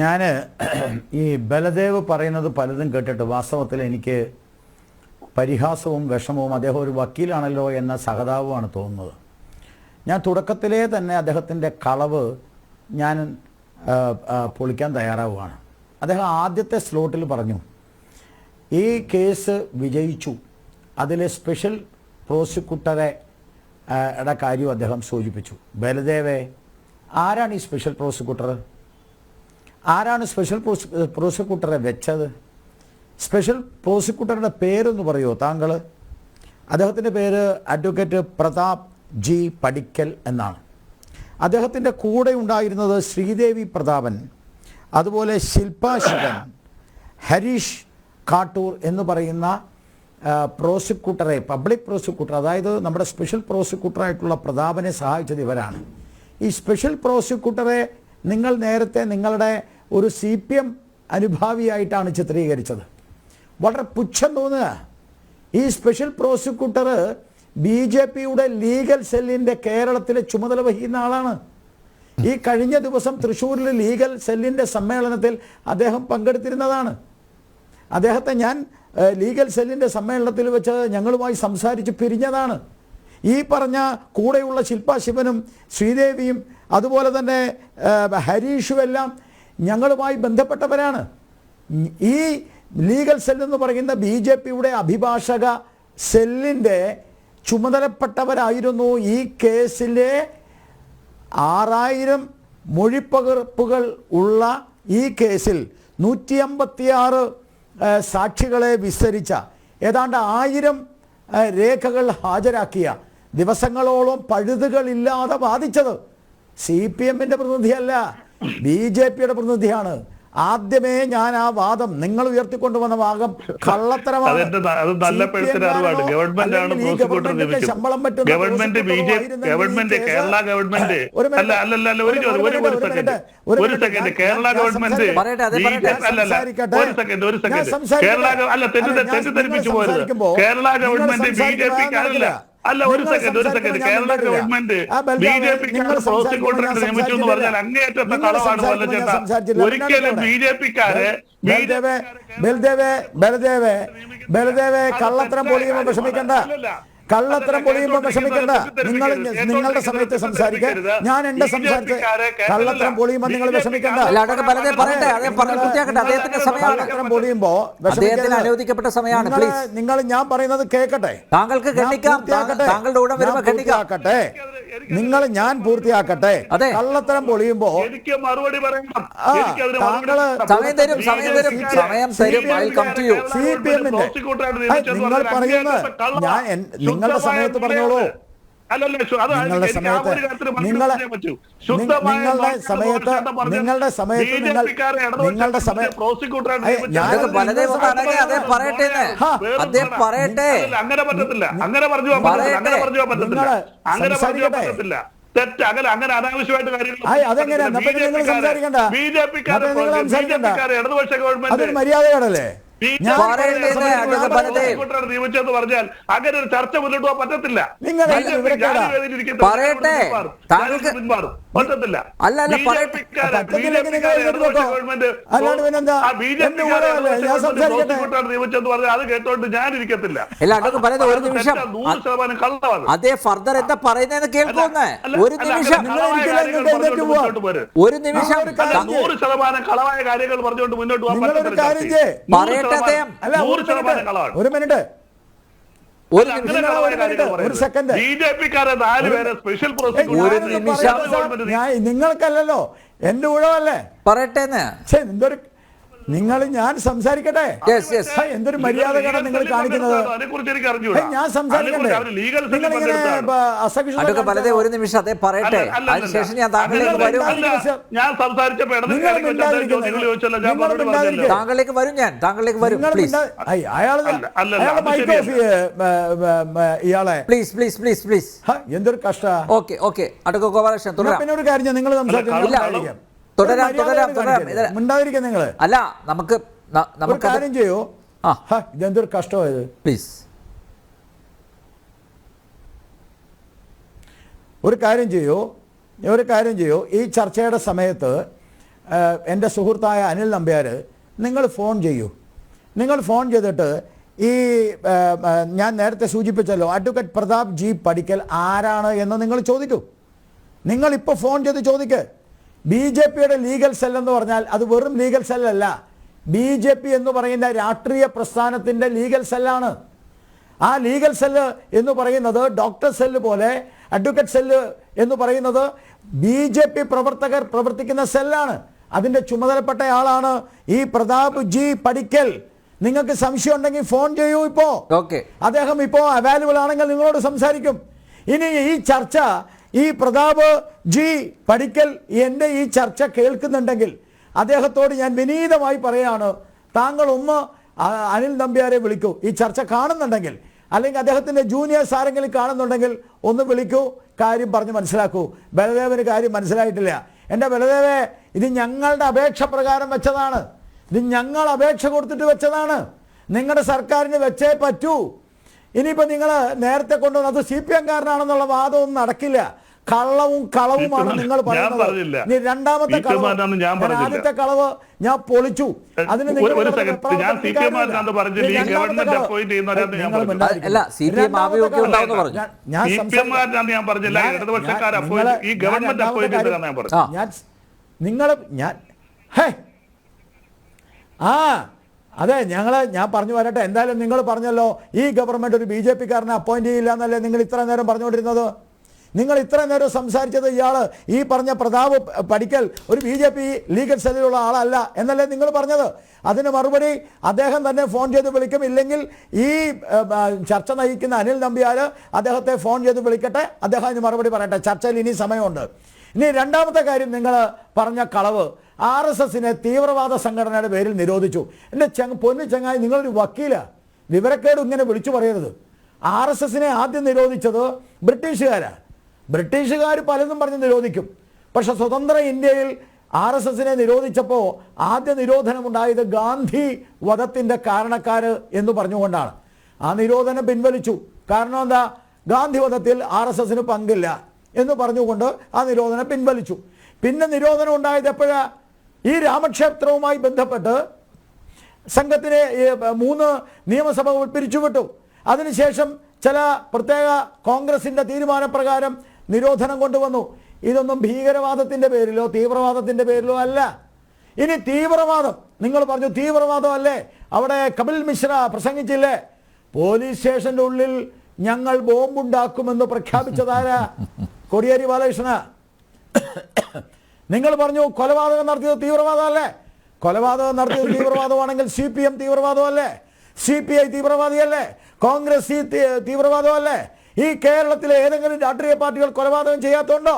ഞാൻ ഈ ബലദേവ് പറയുന്നത് പലതും കേട്ടിട്ട് വാസ്തവത്തിൽ എനിക്ക് പരിഹാസവും വിഷമവും അദ്ദേഹം ഒരു വക്കീലാണല്ലോ എന്ന സഹതാപമാണ് തോന്നുന്നത്. ഞാൻ തുടക്കത്തിലേ തന്നെ അദ്ദേഹത്തിന്റെ കളവ് ഞാൻ പൊളിക്കാൻ തയ്യാറാവുകയാണ്. അദ്ദേഹം ആദ്യത്തെ സ്ലോട്ടിൽ പറഞ്ഞു ഈ കേസ് വിജയിച്ചു. അതിലെ സ്പെഷ്യൽ പ്രോസിക്യൂട്ടറെ കാര്യം അദ്ദേഹം സൂചിപ്പിച്ചു. ബലദേവേ ആരാണ് ഈ സ്പെഷ്യൽ പ്രോസിക്യൂട്ടർ? ആരാണ് സ്പെഷ്യൽ പ്രോസി പ്രോസിക്യൂട്ടറെ വെച്ചത്? സ്പെഷ്യൽ പ്രോസിക്യൂട്ടറുടെ പേരൊന്ന് പറയുമോ താങ്കൾ അദ്ദേഹത്തിന്റെ പേര് അഡ്വക്കേറ്റ് പ്രതാപ് ജി പടിക്കൽ എന്നാണ്. അദ്ദേഹത്തിന്റെ കൂടെ ഉണ്ടായിരുന്നത് ശ്രീദേവി പ്രതാപൻ അതുപോലെ ശില്പ ഹരീഷ് കാട്ടൂർ എന്ന് പറയുന്ന പ്രോസിക്യൂട്ടറെ പബ്ലിക് പ്രോസിക്യൂട്ടർ അതായത് നമ്മുടെ സ്പെഷ്യൽ പ്രോസിക്യൂട്ടറായിട്ടുള്ള പ്രതാപനെ സഹായിച്ചത് ഇവരാണ്. ഈ സ്പെഷ്യൽ പ്രോസിക്യൂട്ടറെ നിങ്ങൾ നേരത്തെ നിങ്ങളുടെ ഒരു സി പി എം അനുഭാവിയായിട്ടാണ് ചിത്രീകരിച്ചത്. വളരെ പുച്ഛം തോന്നുക. ഈ സ്പെഷ്യൽ പ്രോസിക്യൂട്ടർ ബി ജെ പിയുടെ ലീഗൽ സെല്ലിന്റെ കേരളത്തിലെ ചുമതല വഹിക്കുന്ന ആളാണ്. ഈ കഴിഞ്ഞ ദിവസം തൃശ്ശൂരിൽ ലീഗൽ സെല്ലിന്റെ സമ്മേളനത്തിൽ അദ്ദേഹം പങ്കെടുത്തിരുന്നതാണ്. അദ്ദേഹത്തെ ഞാൻ ലീഗൽ സെല്ലിന്റെ സമ്മേളനത്തിൽ വെച്ച് ഞങ്ങളുമായി സംസാരിച്ച് പിരിഞ്ഞതാണ്. ഈ പറഞ്ഞ കൂടെയുള്ള ശില്പാശിവനും ശ്രീദേവിയും അതുപോലെ തന്നെ ഹരീഷും എല്ലാം ഞങ്ങളുമായി ബന്ധപ്പെട്ടവരാണ്. ഈ ലീഗൽ സെൽ എന്ന് പറയുന്ന ബി ജെ പിയുടെ അഭിഭാഷക സെല്ലിന്റെ ചുമതലപ്പെട്ടവരായിരുന്നു ഈ കേസിലെ ആറായിരം മൊഴിപ്പകർപ്പുകൾ ഉള്ള ഈ കേസിൽ നൂറ്റി അമ്പത്തിയാറ് സാക്ഷികളെ വിസ്തരിച്ച ഏതാണ്ട് ആയിരം രേഖകൾ ഹാജരാക്കിയ ദിവസങ്ങളോളം പഴുതുകളില്ലാതെ വാദിച്ചത് സി പി എമ്മിന്റെ പ്രതിനിധിയല്ല. ബി ജെ പിയുടെ പ്രതിനിധിയാണ്. ആദ്യമേ ഞാൻ ആ വാദം നിങ്ങൾ ഉയർത്തിക്കൊണ്ടുവന്ന വാദം കള്ളത്തരമാണ്. ശമ്പളം സംസാരിക്കുമ്പോൾ അല്ല ഒരു സെക്കൻഡ് ഒരു second Kerala government B J പിക്കാരെ പ്രോസിക്യൂട്ടറെ നിയമിച്ചു എന്ന് പറഞ്ഞാൽ. അങ്ങേയറ്റത്തെ കളവാണ് സംസാരിക്കുമ്പോൾ വല്ല ഞാൻ ചേട്ടാ. സംസാരിച്ചില്ല. ഒരിക്കലും ബി ജെ പിക്കാരെ ബലദേവേ ബലദേവേ ബലദേവേ ബൽദേവേ കള്ളത്തരം പൊളിയുമ്പോൾ വിഷമിക്കണ്ട കള്ളത്തരം പൊളിയുമ്പോൾ വിഷമിക്കണ്ട. നിങ്ങൾ നിങ്ങളുടെ സമയത്ത് സംസാരിക്കാൻ ഞാൻ എന്റെ സംസാരിച്ച് കള്ളത്തരം പൊളിയുമ്പോൾ നിങ്ങൾ വിഷമിക്കണ്ട. സമയമാണ്. കള്ളത്തരം പൊളിയുമ്പോ അദ്ദേഹത്തിന് അനുവദിക്കപ്പെട്ട സമയമാണ് നിങ്ങൾ- ഞാൻ പറയുന്നത് കേൾക്കട്ടെ. താങ്കൾക്ക്. താങ്കളുടെ കൂടെ വരുമ്പോൾ. പൂർത്തിയാക്കട്ടെ. നിങ്ങൾ ഞാൻ പൂർത്തിയാക്കട്ടെ അതെ. കള്ളത്തരം പൊളിയുമ്പോ എനിക്ക് മറുപടി താങ്കൾ മറുപടി സമയം തരും, സമയം തരും, സമയം തരും. സി പി എമ്മിന്റെ നിങ്ങൾ പറയുന്നത് ഞാൻ നിങ്ങളുടെ സമയത്ത് പറഞ്ഞോളൂ നിങ്ങളുടെ സമയത്ത് നിങ്ങളെ നിങ്ങളുടെ സമയത്ത് നിങ്ങളുടെ സമയത്ത് നിങ്ങൾ നിങ്ങളുടെ സമയം പറയട്ടെ അദ്ദേഹം പറയട്ടെ. അങ്ങനെ പറ്റത്തില്ല. അങ്ങനെ പറഞ്ഞു അങ്ങനെ പറഞ്ഞു പറ്റത്തില്ല. അങ്ങനെ പറഞ്ഞു പറ്റത്തില്ല. തെറ്റ് അങ്ങനെ അങ്ങനെ അനാവശ്യമായിട്ട് കാര്യങ്ങൾ. ബി ജെ പിക്കാരെ. ഇടതുപക്ഷ ഗവൺമെന്റ് മര്യാദയാണല്ലേ പറഞ്ഞാൽ അങ്ങനെ ഒരു ചർച്ച മുന്നോട്ട് പോകാൻ പറ്റത്തില്ല. പറയട്ടെ. പറ്റത്തില്ല. അല്ല, അല്ല, നിയമിച്ചെന്ന് പറഞ്ഞാൽ അത് കേട്ടോണ്ട് ഞാൻ ഇരിക്കത്തില്ല ഒരു നിമിഷം. അതേ ഫർദർ എന്താ പറയുന്നതെന്ന് കേൾക്കുന്ന ഒരു നിമിഷം. ഒരു നിമിഷം. നൂറ് ശതമാനം കളവായ കാര്യങ്ങൾ പറഞ്ഞുകൊണ്ട് മുന്നോട്ട് പോകാൻ പറ്റത്തില്ല പറയട്ടെ. ഒരു മിനിറ്റ്. ഒരു. സെക്കൻഡ്. ഒരു നിമിഷം. ഞാൻ നിങ്ങൾക്കല്ലല്ലോ. എന്റെ ഊഴമല്ലേ പറയട്ടെ എന്തൊരു നിങ്ങൾ ഞാൻ സംസാരിക്കട്ടെ? Yes, yes. ഹേ, എന്തൊരു മര്യാദകളാണ് നിങ്ങൾ കാണിക്കുന്നത്? അതിനെക്കുറിച്ച് എനിക്ക് ഹേ, ഞാൻ സംസാരിക്കട്ടെ? നിങ്ങൾ ഇങ്ങനെ അസഹിഷ്ണുത പലതേ ഒരു നിമിഷം അതെ പറയട്ടെ. അതിനുശേഷം ഞാൻ താങ്കളിലേക്ക് വരും. താങ്കളിലേക്ക് വരും. ഞാൻ താങ്കളിലേക്ക് വരും പ്ലീസ് ഇയാളെ. പ്ലീസ് പ്ലീസ് പ്ലീസ് പ്ലീസ് എന്തൊരു കഷ്ട. ഓക്കെ ഓക്കെ അടുക്ക ഗോപാലകൃഷ്ണൻ പിന്നെ ഒരു കാര്യം നിങ്ങൾ സംസാരിക്കുന്നു. തുടരാം, തുടരാം, തുടരാം. ഉണ്ടായിരിക്കാം ഇത് നിങ്ങൾ. അല്ല നമുക്ക് നമുക്ക് കാര്യം ചെയ്യോ. ആ. ഇതെന്തൊരു കഷ്ടമായത്? പ്ലീസ് ഒരു കാര്യം ചെയ്യൂ. ഒരു കാര്യം ചെയ്യോ. ഈ ചർച്ചയുടെ സമയത്ത് എന്റെ സുഹൃത്തായ അനിൽ നമ്പ്യാർ നിങ്ങൾ ഫോൺ ചെയ്യൂ. നിങ്ങൾ ഫോൺ ചെയ്തിട്ട് ഈ ഞാൻ നേരത്തെ സൂചിപ്പിച്ചല്ലോ അഡ്വക്കേറ്റ് പ്രതാപ് ജി പഠിക്കൽ ആരാണ് എന്ന് നിങ്ങൾ ചോദിക്കൂ. നിങ്ങൾ ഇപ്പോൾ ഫോൺ ചെയ്ത് ചോദിക്ക്. ബി ജെ പിയുടെ ലീഗൽ സെൽ എന്ന് പറഞ്ഞാൽ അത് വെറും ലീഗൽ സെല്ലല്ല ബി ജെ പി എന്ന് പറയുന്ന രാഷ്ട്രീയ പ്രസ്ഥാനത്തിന്റെ ലീഗൽ സെല്ലാണ് ആ ലീഗൽ സെല്ല് എന്ന് പറയുന്നത് ഡോക്ടർ സെല്ല് പോലെ അഡ്വക്കേറ്റ് സെല്ല് എന്ന് പറയുന്നത് ബി ജെ പി പ്രവർത്തകർ പ്രവർത്തിക്കുന്ന സെല്ലാണ് അതിന്റെ ചുമതലപ്പെട്ട ആളാണ് ഈ പ്രതാപ് ജി പഠിക്കൽ നിങ്ങൾക്ക് സംശയം ഉണ്ടെങ്കിൽ ഫോൺ ചെയ്യൂ ഇപ്പോ ഓക്കെ. അദ്ദേഹം ഇപ്പോൾ അവൈലബിൾ ആണെങ്കിൽ നിങ്ങളോട് സംസാരിക്കും. ഇനി ഈ ചർച്ച ഈ പ്രതാപ് ജി പഠിക്കൽ എന്റെ ഈ ചർച്ച കേൾക്കുന്നുണ്ടെങ്കിൽ അദ്ദേഹത്തോട് ഞാൻ വിനീതമായി പറയാണ് താങ്കൾ ഒന്ന് അനിൽ നമ്പ്യാരെ വിളിക്കൂ. ഈ ചർച്ച കാണുന്നുണ്ടെങ്കിൽ അല്ലെങ്കിൽ അദ്ദേഹത്തിന്റെ ജൂനിയേഴ്സ് ആരെങ്കിലും കാണുന്നുണ്ടെങ്കിൽ ഒന്ന് വിളിക്കൂ. കാര്യം പറഞ്ഞ് മനസ്സിലാക്കൂ. ബലദേവന് കാര്യം മനസ്സിലായിട്ടില്ല. എന്റെ ബലദേവേ ഇത് ഞങ്ങളുടെ അപേക്ഷ പ്രകാരം വെച്ചതാണ്. ഇത് ഞങ്ങൾ അപേക്ഷ കൊടുത്തിട്ട് വെച്ചതാണ്. നിങ്ങളുടെ സർക്കാരിന് വെച്ചേ പറ്റൂ. ഇനിയിപ്പോൾ നിങ്ങൾ നേരത്തെ കൊണ്ടുവന്നത് സി പി എംകാരനാണെന്നുള്ള വാദമൊന്നും നടക്കില്ല. കള്ളവും കളവുമാണ് നിങ്ങൾ ഞാൻ പറയുന്നത്. പറഞ്ഞില്ല. രണ്ടാമത്തെ കളവ് ഞാൻ. ആദ്യത്തെ കളവ് ഞാൻ പൊളിച്ചു. അതിന് നിങ്ങൾ ഞാൻ ആ. നിങ്ങൾ ഞാൻ ഹേ! ആ. അതെ ഞങ്ങൾ ഞാൻ പറഞ്ഞു വരട്ടെ. എന്തായാലും നിങ്ങൾ പറഞ്ഞല്ലോ ഈ ഗവൺമെന്റ് ഒരു ബി ജെ പിക്കാരനെ അപ്പോയിന്റ് ചെയ്യില്ല എന്നല്ലേ നിങ്ങൾ ഇത്ര നേരം പറഞ്ഞുകൊണ്ടിരുന്നത്? നിങ്ങൾ ഇത്ര നേരം സംസാരിച്ചത് ഇയാൾ ഈ പറഞ്ഞ പ്രതാപ് പഠിക്കൽ ഒരു ബി ജെ പി ലീഗൽ സെല്ലിലുള്ള ആളല്ല എന്നല്ലേ നിങ്ങൾ പറഞ്ഞത്? അതിന് മറുപടി അദ്ദേഹം തന്നെ ഫോൺ ചെയ്ത് വിളിക്കും. ഇല്ലെങ്കിൽ ഈ ചർച്ച നയിക്കുന്ന അനിൽ നമ്പ്യാർ അദ്ദേഹത്തെ ഫോൺ ചെയ്ത് വിളിക്കട്ടെ. അദ്ദേഹം അതിന് മറുപടി പറയട്ടെ. ചർച്ചയിൽ ഇനി സമയമുണ്ട്. ഇനി രണ്ടാമത്തെ കാര്യം നിങ്ങൾ പറഞ്ഞ കളവ്. ആർ എസ് എസിനെ തീവ്രവാദ സംഘടനയുടെ പേരിൽ നിരോധിച്ചു. എന്റെ ചങ്ങ പൊന്നു ചങ്ങായി നിങ്ങളൊരു വക്കീല. വിവരക്കേട് ഇങ്ങനെ വിളിച്ചു പറയരുത്. ആർ എസ് എസിനെ ആദ്യം നിരോധിച്ചത് ബ്രിട്ടീഷുകാരാണ് ബ്രിട്ടീഷുകാർ പലതും പറഞ്ഞ് നിരോധിക്കും. പക്ഷെ സ്വതന്ത്ര ഇന്ത്യയിൽ ആർ എസ് എസിനെ നിരോധിച്ചപ്പോൾ ആദ്യ നിരോധനമുണ്ടായത് ഗാന്ധി വധത്തിന്റെ കാരണക്കാർ എന്ന് പറഞ്ഞുകൊണ്ടാണ്. ആ നിരോധനം പിൻവലിച്ചു. കാരണം എന്താ? ഗാന്ധി വധത്തിൽ ആർ എസ് എസിന് പങ്കില്ല എന്ന് പറഞ്ഞുകൊണ്ട് ആ നിരോധനം പിൻവലിച്ചു. പിന്നെ നിരോധനം ഉണ്ടായത് എപ്പോഴാ? ഈ രാമക്ഷേത്രവുമായി ബന്ധപ്പെട്ട് സംഘത്തിനെ മൂന്ന് നിയമസഭകൾ പിരിച്ചുവിട്ടു. അതിനുശേഷം ചില പ്രത്യേക കോൺഗ്രസിന്റെ തീരുമാനപ്രകാരം നിരോധനം കൊണ്ടുവന്നു. ഇതൊന്നും ഭീകരവാദത്തിന്റെ പേരിലോ തീവ്രവാദത്തിന്റെ പേരിലോ അല്ല. ഇനി തീവ്രവാദം. നിങ്ങൾ പറഞ്ഞു തീവ്രവാദം അല്ലേ അവിടെ കപിൽ മിശ്ര പ്രസംഗിച്ചില്ലേ? പോലീസ് സ്റ്റേഷന്റെ ഉള്ളിൽ ഞങ്ങൾ ബോംബുണ്ടാക്കുമെന്ന് പ്രഖ്യാപിച്ചതാരാ? കൊടിയേരി ബാലകൃഷ്ണ. നിങ്ങൾ പറഞ്ഞു കൊലപാതകം നടത്തിയത് തീവ്രവാദമല്ലേ? കൊലപാതകം നടത്തിയത് തീവ്രവാദമാണെങ്കിൽ സി പി എം തീവ്രവാദമല്ലേ? സി പി ഐ തീവ്രവാദിയല്ലേ? കോൺഗ്രസ് തീവ്രവാദമല്ലേ? ഈ കേരളത്തിലെ ഏതെങ്കിലും രാഷ്ട്രീയ പാർട്ടികൾ കൊലപാതകം ചെയ്യാത്തതുണ്ടോ?